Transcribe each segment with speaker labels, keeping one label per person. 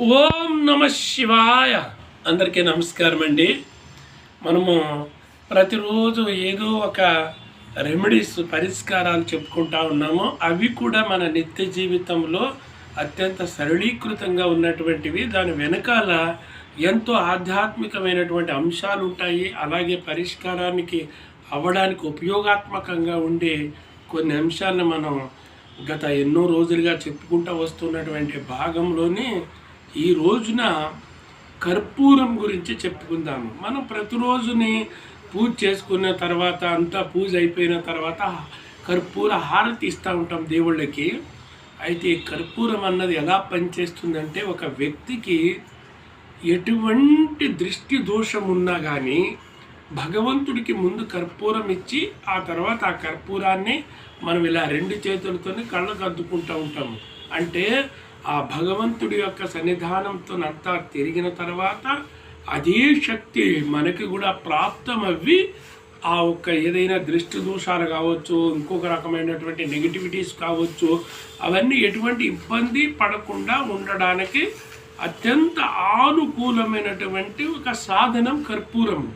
Speaker 1: ఓం నమ శివాయ. అందరికీ నమస్కారం అండి. మనము ప్రతిరోజు ఏదో ఒక రెమెడీస్ పరిష్కారాలు చెప్పుకుంటా ఉన్నాము. అవి కూడా మన నిత్య జీవితంలో అత్యంత సరళీకృతంగా ఉన్నటువంటివి. దాని వెనకాల ఎంతో ఆధ్యాత్మికమైనటువంటి అంశాలు ఉంటాయి. అలాగే పరిష్కారానికి అవ్వడానికి ఉపయోగాత్మకంగా ఉండే కొన్ని అంశాలను మనం గత ఎన్నో రోజులుగా చెప్పుకుంటూ వస్తున్నటువంటి భాగంలోని ఈ రోజున కర్పూరం గురించి చెప్పుకుందాము. మనం ప్రతిరోజుని పూజ చేసుకున్న తర్వాత అంతా పూజ అయిపోయిన తర్వాత కర్పూర హారతి ఇస్తూ ఉంటాం దేవుళ్ళకి. అయితే కర్పూరం అన్నది ఎలా పనిచేస్తుందంటే ఒక వ్యక్తికి ఎటువంటి దృష్టి దోషం ఉన్నా కానీ భగవంతుడికి ముందు కర్పూరం ఇచ్చి ఆ తర్వాత ఆ కర్పూరాన్ని మనం ఇలా రెండు చేతులతోనే కళ్ళకు అద్దుకుంటూ ఉంటాము. అంటే ఆ భగవంతుడి యొక్క సన్నిధానంతో అంతా తిరిగిన తర్వాత అదే శక్తి మనకి కూడా ప్రాప్తమవ్వి ఆ ఒక్క ఏదైనా దృష్టి దోషాలు కావచ్చు ఇంకొక రకమైనటువంటి నెగిటివిటీస్ కావచ్చు అవన్నీ ఎటువంటి ఇబ్బంది పడకుండా ఉండడానికి అత్యంత ఆనుకూలమైనటువంటి ఒక సాధనం కర్పూరము.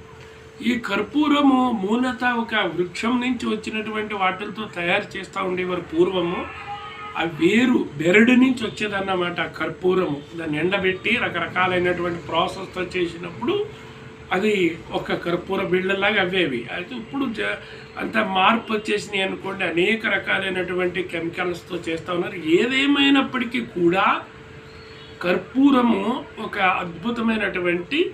Speaker 1: ఈ కర్పూరము మూలత ఒక వృక్షం నుంచి వచ్చినటువంటి వాటితో తయారు చేస్తూ ఉండేవారు పూర్వము. ఆ వేరు బెరడు నుంచి వచ్చేదన్నమాట కర్పూరము. దాన్ని ఎండబెట్టి రకరకాలైనటువంటి ప్రాసెస్తో చేసినప్పుడు అది ఒక కర్పూర బిళ్ళలాగా అవేవి. అయితే ఇప్పుడు జ అంత మార్పు వచ్చేసినాయి అనుకోండి అనేక రకాలైనటువంటి కెమికల్స్తో చేస్తూ ఉన్నారు. ఏదేమైనప్పటికీ కూడా కర్పూరము ఒక అద్భుతమైనటువంటి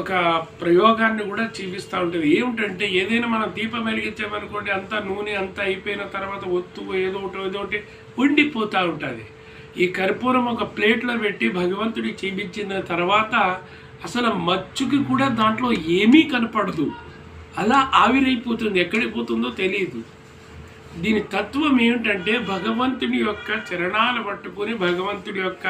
Speaker 1: ఒక ప్రయోగాన్ని కూడా చూపిస్తూ ఉంటుంది. ఏమిటంటే ఏదైనా మనం దీపం వెలిగించామనుకోండి అంతా నూనె అంతా అయిపోయిన తర్వాత ఒత్తు ఏదో ఒకటి ఏదో ఒకటి ఉండిపోతూ ఉంటుంది. ఈ కర్పూరం ఒక ప్లేట్లో పెట్టి భగవంతుడికి చూపించిన తర్వాత అసలు మచ్చుకి కూడా దాంట్లో ఏమీ కనపడదు. అలా ఆవిరైపోతుంది. ఎక్కడికి పోతుందో తెలియదు దీని తత్వం ఏమిటంటే భగవంతుని యొక్క చరణాలు పట్టుకొని భగవంతుడి యొక్క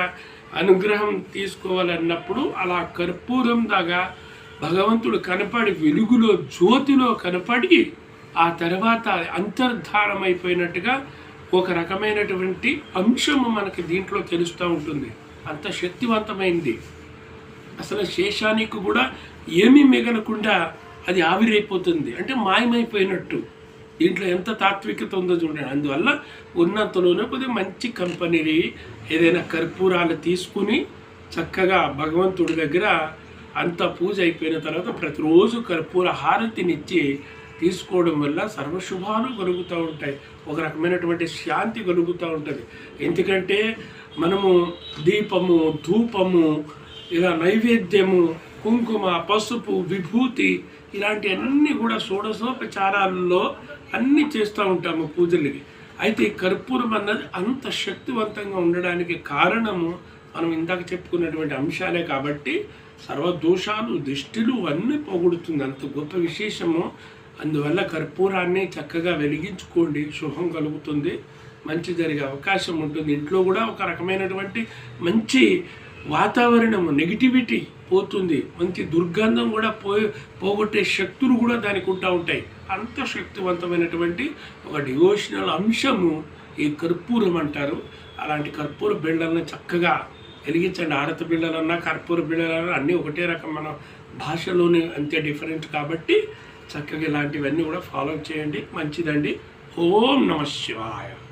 Speaker 1: అనుగ్రహం తీసుకోవాలన్నప్పుడు అలా కర్పూరం దాగా భగవంతుడు కనపడి వెలుగులో జ్యోతిలో కనపడి ఆ తర్వాత అంతర్ధానమైపోయినట్టుగా ఒక రకమైనటువంటి అంశము మనకి దీంట్లో తెలుస్తూ ఉంటుంది. అంత శక్తివంతమైంది. అసలు శేషానికి కూడా ఏమీ మిగలకుండా అది ఆవిరైపోతుంది. అంటే మాయమైపోయినట్టు. దీంట్లో ఎంత తాత్వికత ఉందో చూడండి. అందువల్ల ఉన్నంతలోనే కొద్దిగా మంచి కంపెనీని ఏదైనా కర్పూరాలు తీసుకుని చక్కగా భగవంతుడి దగ్గర అంత పూజ అయిపోయిన తర్వాత ప్రతిరోజు కర్పూర హారతినిచ్చి తీసుకోవడం వల్ల సర్వశుభాలు కలుగుతూ ఉంటాయి. ఒక రకమైనటువంటి శాంతి కలుగుతూ ఉంటుంది. ఎందుకంటే మనము దీపము ధూపము ఇలా నైవేద్యము కుంకుమ పసుపు విభూతి ఇలాంటి అన్నీ కూడా షోడశోపచారాల్లో అన్నీ చేస్తూ ఉంటాము పూజలకి. అయితే ఈ కర్పూరం అన్నది అంత శక్తివంతంగా ఉండడానికి కారణము మనం ఇందాక చెప్పుకున్నటువంటి అంశాలే కాబట్టి సర్వదోషాలు దిష్టిలు అన్నీ పోగొడుతుంది. అంత గొప్ప విశేషము. అందువల్ల కర్పూరాన్ని చక్కగా వెలిగించుకోండి. శుభం కలుగుతుంది. మంచి జరిగే అవకాశం ఉంటుంది. ఇంట్లో కూడా ఒక రకమైనటువంటి మంచి వాతావరణము నెగిటివిటీ పోతుంది. మంచి దుర్గంధం కూడా పో పోగొట్టే శక్తులు కూడా దానికి ఉంటా ఉంటాయి. అంత శక్తివంతమైనటువంటి ఒక డివోషనల్ అంశము ఈ కర్పూరం అంటారు. అలాంటి కర్పూర బిళ్ళలను చక్కగా వెలిగించండి. ఆరత బిళ్ళలన్నా కర్పూర బిళ్ళలన్నా అన్నీ ఒకటే రకం మన భాషలోనే అంతే డిఫరెంట్ కాబట్టి చక్కగా ఇలాంటివన్నీ కూడా ఫాలో చేయండి. మంచిదండి. ఓం నమ శివాయ.